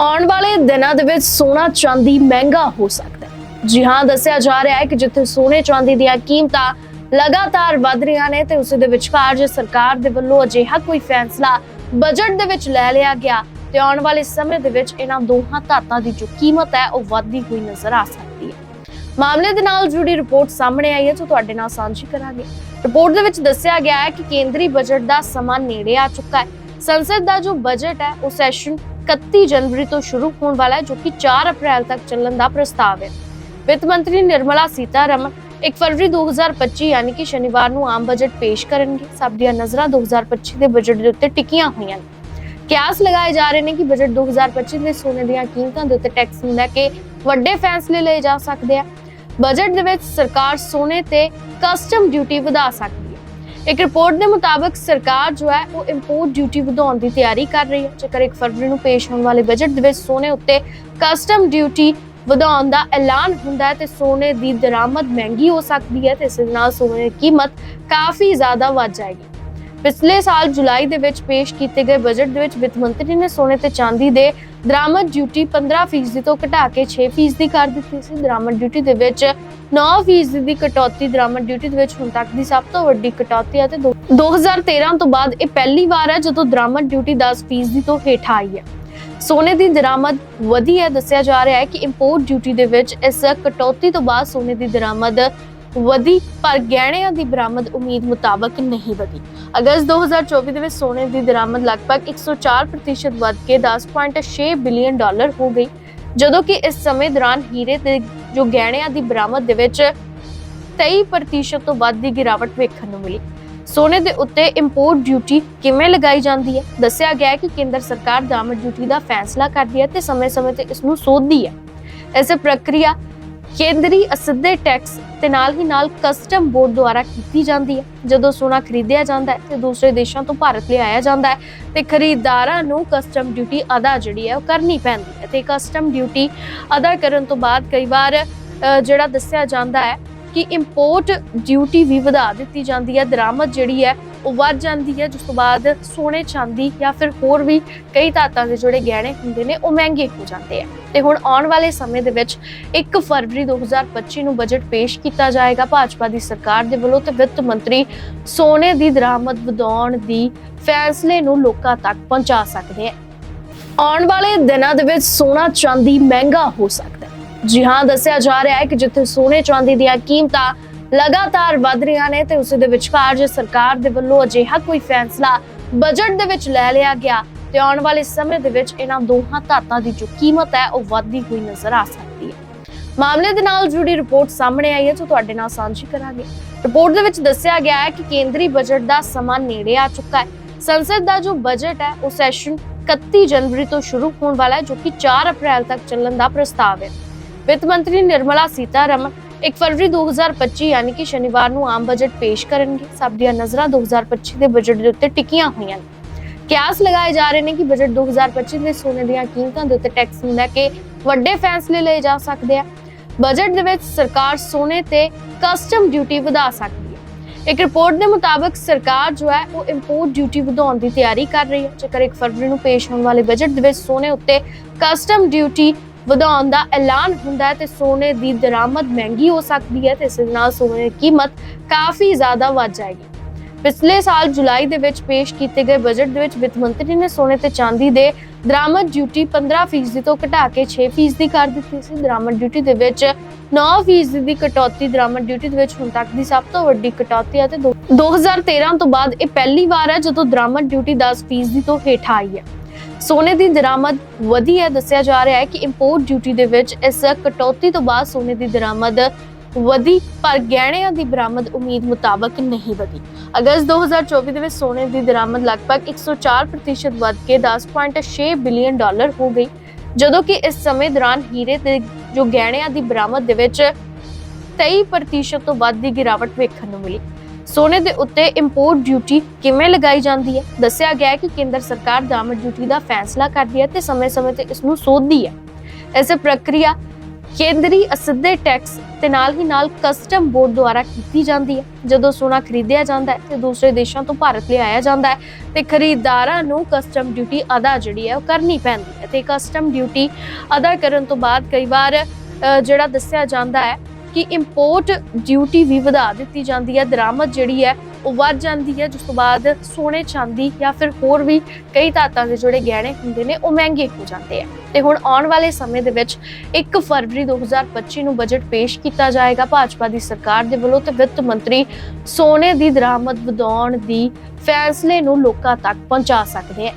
ਆਉਣ ਵਾਲੇ ਦਿਨਾਂ ਦੇ ਵਿੱਚ ਸੋਨਾ ਚਾਂਦੀ ਮਹਿੰਗਾ ਹੋ ਸਕਦਾ ਹੈ। ਜੀ ਹਾਂ, ਦੱਸਿਆ ਜਾ ਰਿਹਾ ਹੈ ਕਿ ਜਿੱਥੇ ਸੋਨੇ ਚਾਂਦੀ ਦੀਆਂ ਕੀਮਤਾਂ ਲਗਾਤਾਰ ਵਧ ਰਹੀਆਂ ਨੇ ਤੇ ਉਸ ਦੇ ਵਿਚਕਾਰ ਜੇ ਸਰਕਾਰ ਦੇ ਵੱਲੋਂ ਅਜਿਹਾ ਕੋਈ ਫੈਸਲਾ ਬਜਟ ਦੇ ਵਿੱਚ ਲੈ ਲਿਆ ਗਿਆ, ਤੇ ਆਉਣ ਵਾਲੇ ਸਮੇਂ ਦੇ ਵਿੱਚ ਇਹਨਾਂ ਦੋਹਾਂ ਧਾਤਾਂ ਦੀ ਜੋ ਕੀਮਤ ਹੈ, ਉਹ ਵੱਧਦੀ ਹੋਈ ਨਜ਼ਰ ਆ ਸਕਦੀ ਹੈ। ਮਾਮਲੇ ਦੇ ਨਾਲ ਜੁੜੀ ਰਿਪੋਰਟ ਸਾਹਮਣੇ ਆਈ ਹੈ ਜੋ ਤੁਹਾਡੇ ਨਾਲ ਸਾਂਝੀ ਕਰਾਂਗੇ। ਰਿਪੋਰਟ ਦੇ ਵਿੱਚ ਦੱਸਿਆ ਗਿਆ ਹੈ ਕਿ ਕੇਂਦਰੀ ਬਜਟ ਦਾ ਸਮਾਂ ਨੇੜੇ ਆ ਚੁੱਕਾ ਹੈ। ਸੰਸਦ ਦਾ ਜੋ ਬਜਟ ਹੈ, ਉਹ ਸੈਸ਼ਨ 31 ਜਨਵਰੀ ਤੋਂ ਸ਼ੁਰੂ ਹੋਣ ਵਾਲਾ ਹੈ, ਜੋ ਕਿ 4 ਅਪ੍ਰੈਲ ਤੱਕ ਚੱਲਣ ਦਾ ਪ੍ਰਸਤਾਵ ਹੈ। ਵਿੱਤ ਮੰਤਰੀ ਨਿਰਮਲਾ ਸੀਤਾਰਮਨ 1 ਫਰਵਰੀ 2025 ਯਾਨੀ ਕਿ ਸ਼ਨੀਵਾਰ ਨੂੰ ਆਮ ਬਜਟ ਪੇਸ਼ ਕਰਨਗੇ। ਸਭ ਦੀਆਂ ਨਜ਼ਰਾਂ 2025 ਦੇ ਬਜਟ ਦੇ ਉੱਤੇ ਟਿਕੀਆਂ ਹੋਈਆਂ ਨੇ। ਕਿਆਸ ਲਗਾਏ ਜਾ ਰਹੇ ਨੇ ਕਿ ਬਜਟ 2025 ਦੇ ਸੋਨੇ ਦੀਆਂ ਕੀਮਤਾਂ ਦੇ ਉੱਤੇ ਟੈਕਸ ਨੂੰ ਲੈ ਕੇ ਵੱਡੇ ਫੈਸਲੇ ਲਏ ਜਾ ਸਕਦੇ ਆ। ਬਜਟ ਦੇ ਵਿੱਚ ਸਰਕਾਰ ਸੋਨੇ ਤੇ ਕਸਟਮ ਡਿਊਟੀ ਵਧਾ ਸਕਦੀ ਇੱਕ ਰਿਪੋਰਟ ਦੇ ਮੁਤਾਬਕ ਸਰਕਾਰ ਜੋ ਹੈ ਉਹ ਇੰਪੋਰਟ ਡਿਊਟੀ ਵਧਾਉਣ ਦੀ ਤਿਆਰੀ ਕਰ ਰਹੀ ਹੈ। ਜੇਕਰ 1 ਫਰਵਰੀ ਨੂੰ ਪੇਸ਼ ਹੋਣ ਵਾਲੇ ਬਜਟ ਦੇ ਵਿੱਚ ਸੋਨੇ ਉੱਤੇ ਕਸਟਮ ਡਿਊਟੀ ਵਧਾਉਣ ਦਾ ਐਲਾਨ ਹੁੰਦਾ ਹੈ, ਤੇ ਸੋਨੇ ਦੀ ਦਰਾਮਦ ਮਹਿੰਗੀ ਹੋ ਸਕਦੀ ਹੈ, ਤੇ ਇਸ ਦੇ ਨਾਲ ਸੋਨੇ ਦੀ ਕੀਮਤ ਕਾਫੀ ਜ਼ਿਆਦਾ ਵੱਧ ਜਾਏਗੀ। ਪਿਛਲੇ ਸਾਲ ਜੁਲਾਈ ਦੇ ਵਿੱਚ ਪੇਸ਼ ਕੀਤੇ ਗਏ ਬਜਟ ਦੇ ਵਿੱਚ ਵਿੱਤ ਮੰਤਰੀ ਨੇ ਸੋਨੇ ਤੇ ਚਾਂਦੀ ਦੇ ਦਰਾਮਦ ਡਿਊਟੀ 15% ਤੋਂ ਘਟਾ ਕੇ 6% ਕਰ ਦਿੱਤੀ ਸੀ। ਦਰਾਮਦ ਡਿਊਟੀ ਦੇ ਵਿੱਚ 9% ਦੀ ਕਟੌਤੀ, ਦਰਾਮਦ ਡਿਊਟੀ ਦੇ ਵਿੱਚ ਹੁਣ ਤੱਕ ਦੀ ਸਭ ਤੋਂ ਵੱਡੀ ਕਟੌਤੀ ਹੈ ਤੇ 2013 ਤੋਂ ਬਾਅਦ ਇਹ ਪਹਿਲੀ ਵਾਰ ਹੈ ਜਦੋਂ ਦਰਾਮਦ ਡਿਊਟੀ 10% ਤੋਂ ਹੇਠ ਆਈ ਹੈ। ਸੋਨੇ ਦੀ ਦਰਾਮਦ ਵਧੀ ਹੈ। ਦੱਸਿਆ ਜਾ ਰਿਹਾ ਹੈ ਕਿ ਇੰਪੋਰਟ ਡਿਊਟੀ ਦੇ ਵਿੱਚ ਇਸ ਕਟੌਤੀ ਤੋਂ ਬਾਅਦ ਸੋਨੇ ਦੀ ਦਰਾਮਦ ਵਧੀ, ਪਰ ਗਹਿਣਿਆਂ ਦੀ ਬਰਾਮਦ ਉਮੀਦ ਮੁਤਾਬਕ ਨਹੀਂ ਵਧੀ। ਅਗਸਤ 2024 ਦੇ ਵਿੱਚ ਸੋਨੇ ਦੀ ਦਰਾਮਦ ਲਗਭਗ 104% ਵੱਧ ਕੇ 10.6 ਬਿਲੀਅਨ ਡਾਲਰ ਹੋ ਗਈ, ਜਦੋਂ ਕਿ ਇਸ ਸਮੇਂ ਦੌਰਾਨ ਹੀਰੇ ਤੇ ਜੋ ਗਹਿਣਿਆਂ ਦੀ ਬਰਾਮਦ ਦੇ ਵਿੱਚ 23% ਤੋਂ ਵੱਧ ਦੀ ਗਿਰਾਵਟ ਵੇਖਣ ਨੂੰ ਮਿਲੀ। ਸੋਨੇ ਦੇ ਉੱਤੇ ਇੰਪੋਰਟ ਡਿਊਟੀ ਕਿਵੇਂ ਲਗਾਈ ਜਾਂਦੀ ਹੈ? ਦੱਸਿਆ ਗਿਆ ਹੈ ਕਿ ਕੇਂਦਰ ਸਰਕਾਰ ਦਰਾਮਦ ਡਿਊਟੀ ਦਾ ਫੈਸਲਾ ਕਰਦੀ ਹੈ ਤੇ ਸਮੇਂ-ਸਮੇਂ ਤੇ ਇਸ ਨੂੰ ਸੋਧਦੀ ਹੈ। ਇਸੇ ਪ੍ਰਕਿਰਿਆ ਕੇਂਦਰੀ ਅਸਿੱਧੇ ਟੈਕਸ ਤੇ ਨਾਲ ਹੀ ਨਾਲ ਕਸਟਮ ਬੋਰਡ ਦੁਆਰਾ ਕੀਤੀ ਜਾਂਦੀ ਹੈ। ਜਦੋਂ ਸੋਨਾ ਖਰੀਦਿਆ ਜਾਂਦਾ ਹੈ ਤੇ ਦੂਸਰੇ ਦੇਸ਼ਾਂ ਤੋਂ ਭਾਰਤ ਲਿਆਇਆ ਜਾਂਦਾ ਹੈ ਤੇ ਖਰੀਦਦਾਰਾਂ ਨੂੰ ਕਸਟਮ ਡਿਊਟੀ ਅਦਾ ਜਿਹੜੀ ਹੈ ਉਹ ਕਰਨੀ ਪੈਂਦੀ ਹੈ ਤੇ ਕਸਟਮ ਡਿਊਟੀ ਅਦਾ ਕਰਨ ਤੋਂ ਬਾਅਦ ਕਈ ਵਾਰ ਜਿਹੜਾ ਦੱਸਿਆ ਜਾਂਦਾ ਹੈ ਕਿ ਇੰਪੋਰਟ ਡਿਊਟੀ ਵੀ ਵਧਾ ਦਿੱਤੀ ਜਾਂਦੀ ਹੈ, ਦਰਾਮਦ ਜਿਹੜੀ ਹੈ ਉਹ ਵੱਧ ਜਾਂਦੀ ਹੈ, ਜਿਸ ਤੋਂ ਬਾਅਦ ਸੋਨੇ ਚਾਂਦੀ ਜਾਂ ਫਿਰ ਹੋਰ ਵੀ ਕਈ ਧਾਤਾਂ ਦੇ ਜਿਹੜੇ ਗਹਿਣੇ ਹੁੰਦੇ ਨੇ, ਉਹ ਮਹਿੰਗੇ ਹੋ ਜਾਂਦੇ ਆ। ਤੇ ਹੁਣ ਆਉਣ ਵਾਲੇ ਸਮੇਂ ਦੇ ਵਿੱਚ 1 ਫਰਵਰੀ 2025 ਨੂੰ ਬਜਟ ਪੇਸ਼ ਕੀਤਾ ਜਾਏਗਾ ਭਾਜਪਾ ਦੀ ਸਰਕਾਰ ਦੇ ਵੱਲੋਂ ਤੇ ਵਿੱਤ ਮੰਤਰੀ ਸੋਨੇ ਦੀ ਦਰਾਮਦ ਵਧਾਉਣ ਦੀ ਫੈਸਲੇ ਨੂੰ ਲੋਕਾਂ ਤੱਕ ਪਹੁੰਚਾ ਸਕਦੇ ਆ। ਆਉਣ ਵਾਲੇ ਦਿਨਾਂ ਦੇ ਵਿੱਚ ਸੋਨਾ ਚਾਂਦੀ ਮਹਿੰਗਾ ਹੋ ਸਕਦਾ ਜੀ ਹਾਂ, ਦੱਸਿਆ ਜਾ ਰਿਹਾ ਹੈ ਕਿ ਜਿੱਥੇ ਸੋਨੇ ਚਾਂਦੀ ਦੀਆਂ ਕੀਮਤਾਂ ਲਗਾਤਾਰ ਵਧ ਰਹੀਆਂ ਨੇ ਤੇ ਉਸ ਦੇ ਵਿਚਕਾਰ ਜੇ ਸਰਕਾਰ ਦੇ ਵੱਲੋਂ ਅਜਿਹਾ ਕੋਈ ਫੈਸਲਾ ਬਜਟ ਦੇ ਵਿੱਚ ਲੈ ਲਿਆ ਗਿਆ ਤੇ ਆਉਣ ਵਾਲੇ ਸਮੇਂ ਦੇ ਵਿੱਚ ਇਹਨਾਂ ਦੋਹਾਂ ਧਾਤਾਂ ਦੀ ਜੋ ਕੀਮਤ ਹੈ, ਉਹ ਵਧਦੀ ਹੋਈ ਨਜ਼ਰ ਆ ਸਕਦੀ ਹੈ। ਮਾਮਲੇ ਦੇ ਨਾਲ ਜੁੜੀ ਰਿਪੋਰਟ ਸਾਹਮਣੇ ਆਈ ਹੈ, ਜੋ ਤੁਹਾਡੇ ਨਾਲ ਸਾਂਝੀ ਕਰਾਂਗੇ। ਰਿਪੋਰਟ ਦੇ ਵਿੱਚ ਦੱਸਿਆ ਗਿਆ ਹੈ ਕਿ ਕੇਂਦਰੀ ਬਜਟ ਦਾ ਸਮਾਂ ਨੇੜੇ ਆ ਚੁੱਕਾ ਹੈ। ਸੰਸਦ ਦਾ ਜੋ ਬਜਟ ਹੈ, ਉਹ ਸੈਸ਼ਨ 31 ਜਨਵਰੀ ਤੋਂ ਸ਼ੁਰੂ ਹੋਣ ਵਾਲਾ ਹੈ, ਜੋ ਕਿ 4 ਅਪ੍ਰੈਲ ਤੱਕ ਚੱਲਣ ਦਾ ਪ੍ਰਸਤਾਵ ਹੈ। ਵਿੱਤ ਮੰਤਰੀ ਨਿਰਮਲਾ ਸੀਤਾਰਮਨ 1 ਫਰਵਰੀ 2025 ਯਾਨੀ ਕਿ ਸ਼ਨੀਵਾਰ ਨੂੰ ਆਮ ਬਜਟ ਪੇਸ਼ ਕਰਨਗੇ। ਸਭ ਦੀਆਂ ਨਜ਼ਰਾਂ 2025 ਦੇ ਬਜਟ ਦੇ ਉੱਤੇ ਟਿਕੀਆਂ ਹੋਈਆਂ ਨੇ। ਕਿਆਸ ਲਗਾਏ ਜਾ ਰਹੇ ਨੇ ਕਿ ਬਜਟ 2025 ਦੇ ਸੋਨੇ ਦੀਆਂ ਕੀਮਤਾਂ ਦੇ ਉੱਤੇ ਟੈਕਸ ਨੂੰ ਲੈ ਕੇ ਵੱਡੇ ਫੈਸਲੇ ਲਏ ਜਾ ਸਕਦੇ ਆ। ਬਜਟ ਦੇ ਵਿੱਚ ਸਰਕਾਰ ਸੋਨੇ ਤੇ ਕਸਟਮ ਡਿਊਟੀ ਵਧਾ ਸਕਦੀ ਹੈ। ਇੱਕ ਰਿਪੋਰਟ ਦੇ ਮੁਤਾਬਕ ਸਰਕਾਰ ਜੋ ਹੈ, ਉਹ ਇੰਪੋਰਟ ਡਿਊਟੀ ਵਧਾਉਣ ਦੀ ਤਿਆਰੀ ਕਰ ਰਹੀ ਹੈ। ਜੇਕਰ 1 ਫਰਵਰੀ ਨੂੰ ਪੇਸ਼ ਹੋਣ ਵਾਲੇ ਬਜਟ ਦੇ ਵਿੱਚ ਸੋਨੇ ਉੱਤੇ ਕਸਟਮ ਡਿਊਟੀ ਵਧਾਉਣ ਦਾ ਐਲਾਨ ਹੁੰਦਾ ਹੈ ਤੇ ਸੋਨੇ ਦੀ ਦਰਾਮਦ ਮਹਿੰਗੀ ਹੋ ਸਕਦੀ ਹੈ ਤੇ ਇਸ ਨਾਲ ਸੋਨੇ ਦੀ ਕੀਮਤ ਕਾਫੀ ਜ਼ਿਆਦਾ ਵੱਧ ਜਾਏਗੀ। ਪਿਛਲੇ ਸਾਲ ਜੁਲਾਈ ਦੇ ਵਿੱਚ ਪੇਸ਼ ਕੀਤੇ ਗਏ ਬਜਟ ਦੇ ਵਿੱਚ ਵਿੱਤ ਮੰਤਰੀ ਨੇ ਸੋਨੇ ਤੇ ਚਾਂਦੀ ਦੇ ਦਰਾਮਦ ਡਿਊਟੀ 15% ਤੋਂ ਘਟਾ ਕੇ 6% ਕਰ ਦਿੱਤੀ ਸੀ। ਦਰਾਮਦ ਡਿਊਟੀ ਦੇ ਵਿੱਚ 9% ਦੀ ਕਟੌਤੀ, ਦਰਾਮਦ ਡਿਊਟੀ ਦੇ ਵਿੱਚ ਹੁਣ ਤੱਕ ਦੀ ਸਭ ਤੋਂ ਵੱਡੀ ਕਟੌਤੀ ਹੈ ਤੇ ਦੋ- 2013 ਤੋਂ ਬਾਅਦ ਇਹ ਪਹਿਲੀ ਵਾਰ ਹੈ ਜਦੋਂ ਦਰਾਮਦ ਡਿਊਟੀ 10% ਤੋਂ ਹੇਠ ਆਈ ਹੈ। ਸੋਨੇ ਦੀ ਦਰਾਮਦ ਵਧੀ ਹੈ। ਦੱਸਿਆ ਜਾ ਰਿਹਾ ਹੈ ਕਿ ਇੰਪੋਰਟ ਡਿਊਟੀ ਦੇ ਵਿੱਚ ਇਸ ਕਟੌਤੀ ਤੋਂ ਬਾਅਦ ਸੋਨੇ ਦੀ ਦਰਾਮਦ ਵਧੀ, ਪਰ ਗਹਿਣਿਆਂ ਦੀ ਬਰਾਮਦ ਉਮੀਦ ਮੁਤਾਬਕ ਨਹੀਂ ਵਧੀ। ਅਗਸਤ 2024 ਦੇ ਵਿੱਚ ਸੋਨੇ ਦੀ ਦਰਾਮਦ ਲਗਭਗ 104% ਵੱਧ ਕੇ 10.6 ਬਿਲੀਅਨ ਡਾਲਰ ਹੋ ਗਈ, ਜਦੋਂ ਕਿ ਇਸ ਸਮੇਂ ਦੌਰਾਨ ਹੀਰੇ ਤੇ ਜੋ ਗਹਿਣਿਆਂ ਦੀ ਬਰਾਮਦ ਦੇ ਵਿੱਚ 23% ਤੋਂ ਵੱਧ ਦੀ ਗਿਰਾਵਟ ਵੇਖਣ ਨੂੰ ਮਿਲੀ। ਸੋਨੇ ਦੇ ਉੱਤੇ ਇੰਪੋਰਟ ਡਿਊਟੀ ਕਿਵੇਂ ਲਗਾਈ ਜਾਂਦੀ ਹੈ? ਦੱਸਿਆ ਗਿਆ ਹੈ ਕਿ ਕੇਂਦਰ ਸਰਕਾਰ ਦਰਾਮਦ ਡਿਊਟੀ ਦਾ ਫੈਸਲਾ ਕਰਦੀ ਹੈ ਤੇ ਸਮੇਂ-ਸਮੇਂ ਤੇ ਇਸ ਨੂੰ ਸੋਧਦੀ ਹੈ। ਇਸੇ ਪ੍ਰਕਿਰਿਆ ਕੇਂਦਰੀ ਅਸਿੱਧੇ ਟੈਕਸ ਤੇ ਨਾਲ ਹੀ ਨਾਲ ਕਸਟਮ ਬੋਰਡ ਦੁਆਰਾ ਕੀਤੀ ਜਾਂਦੀ ਹੈ। ਜਦੋਂ ਸੋਨਾ ਖਰੀਦਿਆ ਜਾਂਦਾ ਹੈ ਤੇ ਦੂਸਰੇ ਦੇਸ਼ਾਂ ਤੋਂ ਭਾਰਤ ਲਿਆਇਆ ਜਾਂਦਾ ਹੈ ਤੇ ਖਰੀਦਦਾਰਾਂ ਨੂੰ ਕਸਟਮ ਡਿਊਟੀ ਅਦਾ ਜਿਹੜੀ ਹੈ ਉਹ ਕਰਨੀ ਪੈਂਦੀ ਹੈ। ਤੇ ਕਸਟਮ ਡਿਊਟੀ ਅਦਾ ਕਰਨ ਤੋਂ ਬਾਅਦ ਕਈ ਵਾਰ ਜਿਹੜਾ ਦੱਸਿਆ ਜਾਂਦਾ ਹੈ ਕਿ ਇੰਪੋਰਟ ਡਿਊਟੀ ਵੀ ਵਧਾ ਦਿੱਤੀ ਜਾਂਦੀ ਹੈ, ਦਰਾਮਦ ਜਿਹੜੀ ਹੈ ਉਹ ਵੱਧ ਜਾਂਦੀ ਹੈ, ਜਿਸ ਤੋਂ ਬਾਅਦ ਸੋਨੇ ਚਾਂਦੀ ਜਾਂ ਫਿਰ ਹੋਰ ਵੀ ਕਈ ਧਾਤਾਂ ਦੇ ਜਿਹੜੇ ਗਹਿਣੇ ਹੁੰਦੇ ਨੇ, ਉਹ ਮਹਿੰਗੇ ਹੋ ਜਾਂਦੇ ਆ। ਤੇ ਹੁਣ ਆਉਣ ਵਾਲੇ ਸਮੇਂ ਦੇ ਵਿੱਚ 1 ਫਰਵਰੀ 2025 ਨੂੰ ਬਜਟ ਪੇਸ਼ ਕੀਤਾ ਜਾਏਗਾ ਭਾਜਪਾ ਦੀ ਸਰਕਾਰ ਦੇ ਵੱਲੋਂ ਤੇ ਵਿੱਤ ਮੰਤਰੀ ਸੋਨੇ ਦੀ ਦਰਾਮਦ ਵਧਾਉਣ ਦੀ ਫੈਸਲੇ ਨੂੰ ਲੋਕਾਂ ਤੱਕ ਪਹੁੰਚਾ ਸਕਦੇ ਆ।